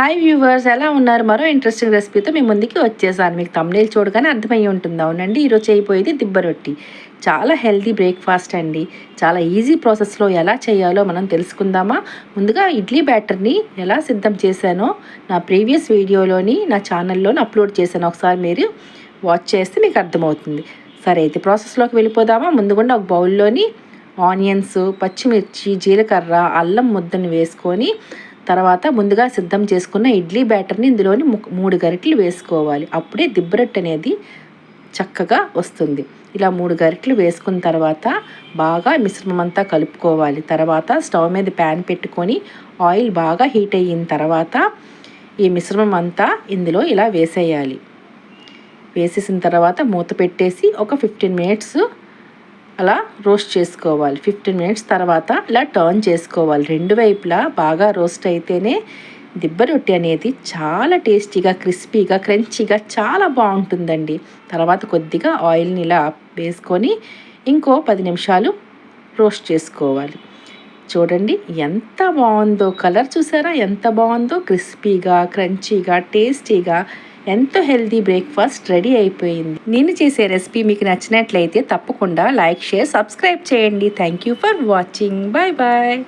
Hi viewers ఎలా ఉన్నారు? మరో ఇంట్రెస్టింగ్ రెసిపీతో మీ ముందుకి వచ్చేసాను. మీకు తమ్నేల్ చూడగానే అర్థమయ్యి ఉంటుంది? అవునండి ఈరోజు చేయబోయేది దిబ్బ రొట్టి. చాలా హెల్తీ బ్రేక్ఫాస్ట్ అండి. చాలా ఈజీ ప్రాసెస్లో ఎలా చేయాలో మనం తెలుసుకుందామా? ముందుగా ఇడ్లీ బ్యాటర్ని ఎలా సిద్ధం చేశానో నా ప్రీవియస్ వీడియోలోని నా ఛానల్లోని అప్లోడ్ చేశాను. ఒకసారి మీరు వాచ్ చేస్తే మీకు అర్థమవుతుంది. సరే అయితే ప్రాసెస్లోకి వెళ్ళిపోదామా? ముందుగా ఒక బౌల్లోని ఆనియన్స్ పచ్చిమిర్చి జీలకర్ర అల్లం ముద్దని వేసుకొని తర్వాత ముందుగా సిద్ధం చేసుకున్న ఇడ్లీ బ్యాటర్ని ఇందులోని మూడు గరిటెలు వేసుకోవాలి. అప్పుడే దిబ్బరొట్టె అనేది చక్కగా వస్తుంది. ఇలా మూడు గరిటెలు వేసుకున్న తర్వాత బాగా మిశ్రమం అంతా కలుపుకోవాలి. తర్వాత స్టవ్ మీద ప్యాన్ పెట్టుకొని ఆయిల్ బాగా హీట్ అయిన తర్వాత ఈ మిశ్రమం అంతా ఇందులో ఇలా వేసేయాలి. వేసేసిన తర్వాత మూత పెట్టేసి ఒక ఫిఫ్టీన్ మినిట్స్ అలా రోస్ట్ చేసుకోవాలి. ఫిఫ్టీన్ మినిట్స్ తర్వాత ఇలా టర్న్ చేసుకోవాలి. రెండు వైపులా బాగా రోస్ట్ అయితేనే దిబ్బ రొట్టె అనేది చాలా టేస్టీగా క్రిస్పీగా క్రంచీగా చాలా బాగుంటుందండి. తర్వాత కొద్దిగా ఆయిల్ని ఇలా వేసుకొని ఇంకో పది నిమిషాలు రోస్ట్ చేసుకోవాలి. చూడండి ఎంత బాగుందో. కలర్ చూసారా? ఎంత బాగుందో. క్రిస్పీగా క్రంచీగా టేస్టీగా ఎంతో హెల్తీ బ్రేక్ఫాస్ట్ రెడీ అయిపోయింది. నేను చేసే రెసిపీ మీకు నచ్చినట్లయితే తప్పకుండా లైక్ షేర్ సబ్స్క్రైబ్ చేయండి. Thank you for watching. Bye bye.